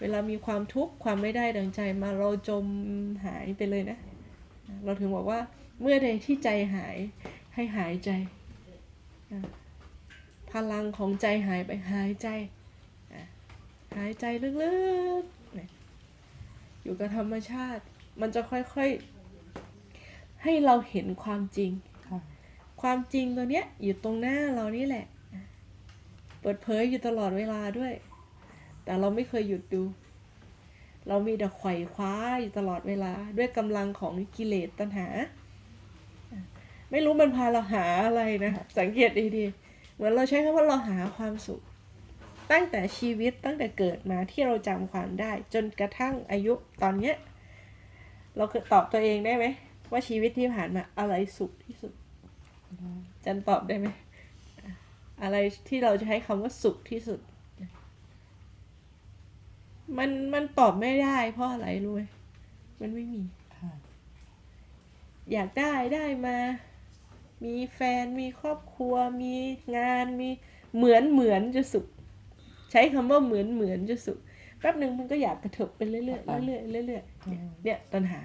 เวลามีความทุกข์ความไม่ได้ดังใจมาเราจมหายไปเลยนะ เราถึงบอกว่าเมื่อใดที่ใจหายให้หายใจอะพลังของใจหายไปหายใจอะหายใจลึกๆเนี่ยอยู่กับธรรมชาติ มันจะค่อยๆ ให้เราเห็นความจริงค่ะความจริงตัวเนี้ยอยู่ตรงหน้าเรานี่แหละ เปิดเผยอยู่ตลอดเวลาด้วย แต่เราไม่เคยหยุดดู เรามีแต่ไขว่คว้าอยู่ตลอดเวลาด้วยกำลังของกิเลสตัณหา ไม่รู้มันพาเราหาอะไรนะ สังเกตดีๆ เหมือนเราใช้คำว่าเราหาความสุข ตั้งแต่ชีวิตตั้งแต่เกิดมาที่เราจำความได้ จนกระทั่งอายุตอนเนี้ย เราเคยตอบตัวเองได้ไหมว่าชีวิตที่ผ่านมาอะไรสุขที่สุด จันตอบได้ไหมอะอะไรที่เราจะให้คำว่าสุขที่สุด มันมันตอบไม่ได้เพราะอะไรรู้ไหมมันไม่มีค่ะอยากได้ได้มา มีแฟนมีครอบครัว มีงานมีเหมือนเหมือนจะสุข ใช้คำว่าเหมือนเหมือนจะสุขแป๊บหนึ่งมันก็อยากกระเถิบไปเรื่อยๆเรื่อยๆเรื่อยๆเนี่ยเนี่ยตัณหา